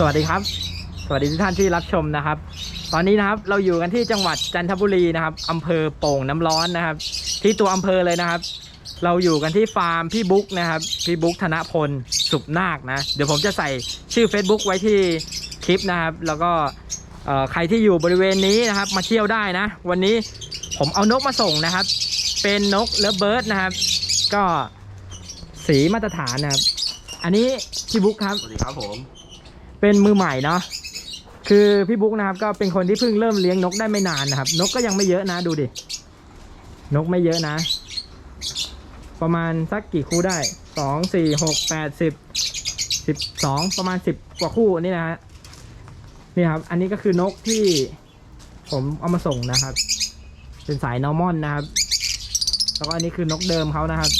สวัสดีครับ สวัสดีทุกท่านที่รับชมนะครับ ตอนนี้นะครับเราอยู่กันที่จังหวัดจันทบุรีนะครับอำเภอโป่งน้ำร้อนนะครับ ที่ตัวอำเภอเลยนะครับ เราอยู่กันที่ฟาร์มพี่บุ๊กนะครับ พี่บุ๊กธนพลสุขนาคนะ เดี๋ยวผมจะใส่ชื่อ Facebook ไว้ที่คลิปนะครับ แล้วก็ใครที่อยู่บริเวณนี้นะครับ มาเที่ยวได้นะ วันนี้ผมเอานกมาส่งนะครับ เป็นนกเลเบิร์ดนะครับ ก็สีมาตรฐานนะครับ อันนี้พี่บุ๊กครับ สวัสดีครับผม เป็นมือใหม่เนาะคือพี่บุ๊กนะครับ ก็เป็นคนที่เพิ่งเริ่มเลี้ยงนกได้ไม่นานนะครับ นกก็ยังไม่เยอะนะดูดิ นกไม่เยอะนะ ประมาณสักกี่คู่ได้สองสี่หกแปดสิบสิบสองประมาณสิบกว่าคู่นี่นะฮะนี่ครับ อันนี้ก็คือนกที่ผมเอามาส่งนะครับ เป็นสายนอร์มอนนะครับ แล้วก็อันนี้คือนกเดิมเขานะครับ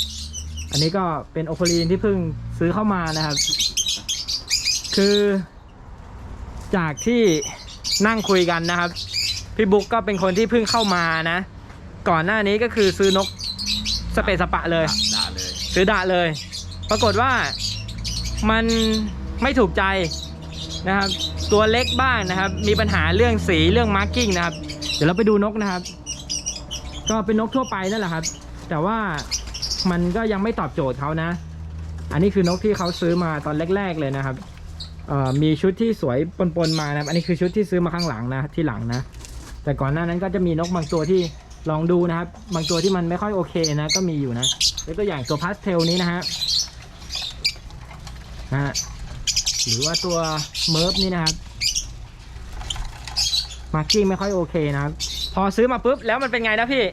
อันนี้ก็เป็นโอโคลีนที่เพิ่งซื้อเข้ามานะครับ คือจากที่นั่งคุยกันนะครับ พี่บุ๊กก็เป็นคนที่เพิ่งเข้ามานะ ก่อนหน้านี้ก็คือซื้อนกสเปซสปะเลย ด่าเลยซื้อดะเลย ปรากฏว่ามันไม่ถูกใจนะครับ ตัวเล็กบ้างนะครับ มีปัญหาเรื่องสีเรื่องมาร์กิ้งนะครับ เดี๋ยวเราไปดูนกนะครับ ก็เป็นนกทั่วไปนั่นแหละครับ แต่ว่ามันก็ยังไม่ตอบโจทย์เขานะ อันนี้คือนกที่เขาซื้อมาตอนแรก ๆเลยนะครับเอ่อ มีชุดที่สวยปนๆมานะครับ อันนี้คือชุดที่ซื้อมาข้างหลังนะที่หลังนะ แต่ก่อนหน้านั้นก็จะมีนกบางตัวที่ลองดูนะครับ บางตัวที่มันไม่ค่อยโอเคนะก็มีอยู่นะยกตัวอย่างตัวพาสเทลนี้นะฮะนะฮะหรือว่าตัวเมิร์ฟนี่นะครับมาร์กิ้งไม่ค่อยโอเคนะครับ พอซื้อมาปุ๊บแล้วมันเป็นไงนะพี่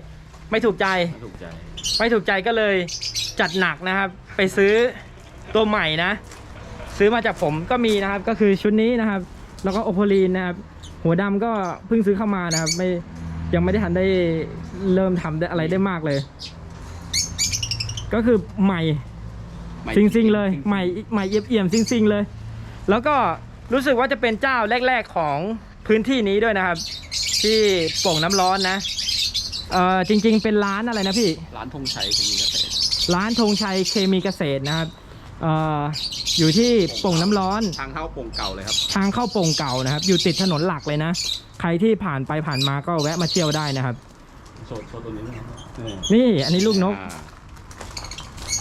ไม่ถูกใจไม่ถูกใจ ไม่ถูกใจก็เลยจัดหนักนะครับ ไปซื้อตัวใหม่นะ ซื้อมาจากผมก็มีนะครับ ก็คือชุดนี้นะครับ แล้วก็โอโพลีนนะครับหัวดำก็เพิ่งซื้อเข้ามานะครับ ไม่ยังไม่ได้ทันได้เริ่มทำได้อะไรได้มากเลย ก็คือใหม่จริงๆเลยใหม่ใหม่เอี่ยมๆจริงๆเลย แล้วก็รู้สึกว่าจะเป็นเจ้าแรก ๆของพื้นที่นี้ด้วยนะครับ ที่โป่งน้ำร้อนนะเอ่อจริง ๆ เป็นร้านอะไรนะพี่ ร้านธงชัยเคมีเกษตร ร้านธงชัยเคมีเกษตรนะครับ เอ่ออยู่ที่โป่งน้ำร้อน ทางเข้าโป่งเก่าเลยครับ ทางเข้าโป่งเก่านะครับ อยู่ติดถนนหลักเลยนะ ใครที่ผ่านไปผ่านมาก็แวะมาเที่ยวได้นะครับ โชว์โชว์ตัวนี้นะครับนี่นี่อันนี้ลูกนกอ่า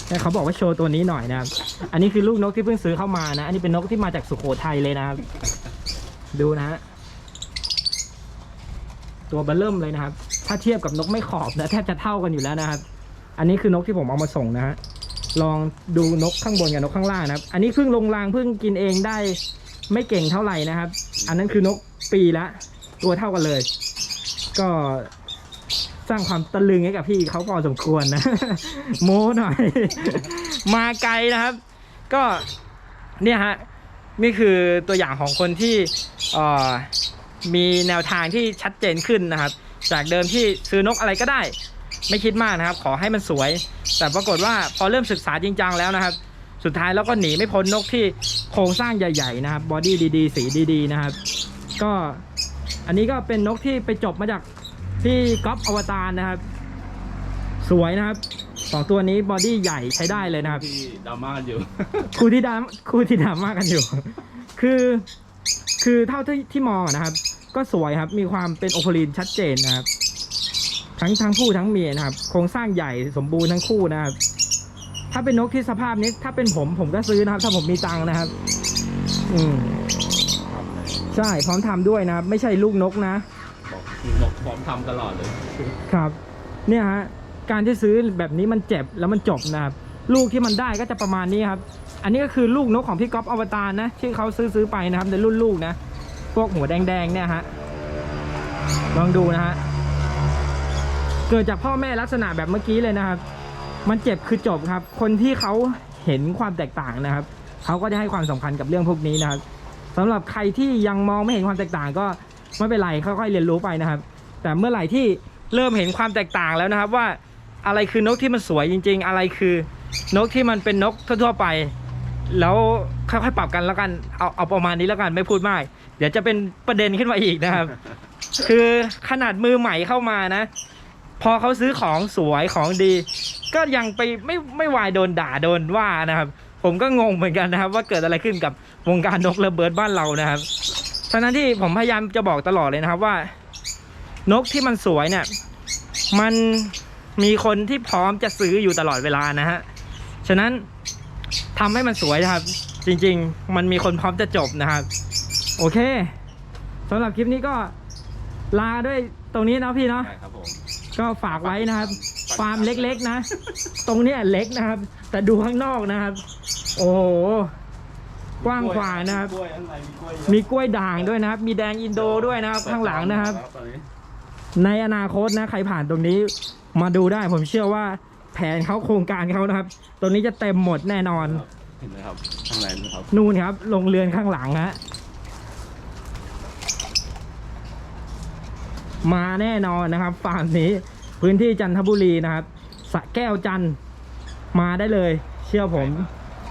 แต่เขาบอกว่าโชว์ตัวนี้หน่อยนะครับ อันนี้คือลูกนกที่เพิ่งซื้อเข้ามานะ อันนี้เป็นนกที่มาจากสุโขทัยเลยนะครับ ดูนะฮะ ตัวเบลเริ่มเลยนะครับ ถ้าเทียบกับนกไม่ขอบนะแทบจะเท่ากันอยู่แล้วนะครับ อันนี้คือนกที่ผมเอามาส่งนะฮะ ลองดูนกข้างบนกับนกข้างล่างนะครับ อันนี้เพิ่งลงรางเพิ่งกินเองได้ไม่เก่งเท่าไหร่นะครับ อันนั้นคือนกปีละตัวเท่ากันเลย ก็สร้างความตะลึงให้กับพี่เขาพอสมควรนะ โม้หน่อย มาไกลนะครับ ก็เนี่ยฮะนี่คือตัวอย่างของคนที่มีแนวทางที่ชัดเจนขึ้นนะครับ จากเดิมที่ซื้อนกอะไรก็ได้ ไม่คิดมากนะครับ ขอให้มันสวย แต่ปรากฏว่าพอเริ่มศึกษาจริงจังแล้วนะครับ สุดท้ายแล้วก็หนีไม่พ้นนกที่โครงสร้างใหญ่ ๆ นะครับบอดี้ดีๆ สีดีๆ นะครับ ก็อันนี้ก็เป็นนกที่ไปจบมาจากที่ก๊อปอวตารนะครับ สวยนะครับสองตัวนี้บอดี้ใหญ่ใช้ได้เลยนะครับ ที่ดราม่ากันอยู่คู่ที่ดามคู่ที่ดราม่ากันอยู่ คือ คือเท่าที่ที่มองอะนะครับ ก็สวยครับ มีความเป็นโอโพลีนชัดเจนนะครับ ทั้งทั้งผู้ทั้งเมียนะครับ โครงสร้างใหญ่สมบูรณ์ทั้งคู่นะครับ ถ้าเป็นนกที่สภาพนี้ ถ้าเป็นผมผมก็ซื้อนะครับ ถ้าผมมีตังค์นะครับ อืมใช่พร้อมทำด้วยนะครับ ไม่ใช่ลูกนกนะบอกนกพร้อมทำตลอดเลยครับ เนี่ยฮะการที่ซื้อแบบนี้มันเจ็บแล้วมันจบนะครับ ลูกที่มันได้ก็จะประมาณนี้ครับ อันนี้ก็คือลูกนกของพี่ก๊อฟอวตารนะที่เขาซื้อซื้อไปนะครับในรุ่นลูกนะพวกหัวแดงๆเนี่ยฮะลองดูนะฮะ เกิดจากพ่อแม่ลักษณะแบบเมื่อกี้เลยนะครับ มันเจ็บคือจบครับ คนที่เขาเห็นความแตกต่างนะครับเขาก็จะให้ความสำคัญกับเรื่องพวกนี้นะครับสำหรับใครที่ยังมองไม่เห็นความแตกต่างก็ไม่เป็นไรค่อยๆเรียนรู้ไปนะครับ แต่เมื่อไหร่ที่เริ่มเห็นความแตกต่างแล้วนะครับ ว่าอะไรคือนกที่มันสวยจริง ๆ อะไรคือนกที่มันเป็นนกทั่วๆไป แล้วค่อยๆปรับกันแล้วกันเอาเอาประมาณนี้แล้วกันไม่พูดมาก เดี๋ยวจะเป็นประเด็นขึ้นมาอีกนะครับ คือขนาดมือใหม่เข้ามานะ พอเขาซื้อของสวยของดี ก็ยังไปไม่ไม่วายโดนด่าโดนว่านะครับ ผมก็งงเหมือนกันนะครับ ว่าเกิดอะไรขึ้นกับวงการนกระเบิดบ้านเรานะครับฉะนั้นที่ผมพยายามจะบอกตลอดเลยนะครับว่า นกที่มันสวยเนี่ย มันมีคนที่พร้อมจะซื้ออยู่ตลอดเวลานะฮะฉะนั้นทำให้มันสวยนะครับ จริง ๆ มันมีคนพร้อมจะจบนะครับ โอเคสำหรับคลิปนี้ก็ลาด้วยตรงนี้นะพี่เนาะใช่ครับผม ก็ฝากไว้นะครับ ฟาร์มเล็กๆนะ ตรงเนี้ยเล็กนะครับ แต่ดูข้างนอกนะครับ โอ้โหกว้างขวางนะครับ กล้วยข้างในมีกล้วยเยอะมีกล้วยด่างด้วยนะครับ มีแดงอินโดด้วยนะครับ ข้างหลังนะครับ ตอนนี้ในอนาคตนะ ใครผ่านตรงนี้มาดูได้ผมเชื่อว่าแผนเขาโครงการเขานะครับ ตรงนี้จะเต็มหมดแน่นอนครับเห็นไหมครับข้างในนะครับนู่นครับโรงเรือนข้างหลังฮะ มาแน่นอนนะครับฟาร์มนี้พื้นที่จันทบุรีนะครับสระแก้วจันทร์มาได้เลย เชื่อผม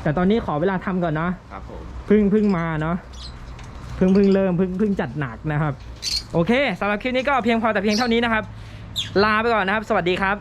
แต่ตอนนี้ขอเวลาทำก่อนเนาะครับผมเพึ่งเพึ่งมาเนาะเพึ่งเพึ่งเริ่มเพึ่งเพึ่งจัดหนักนะครับ โอเคสำหรับคลิปนี้ก็เพียงพอแต่เพียงเท่านี้นะครับ ลาไปก่อนนะครับ สวัสดีครับ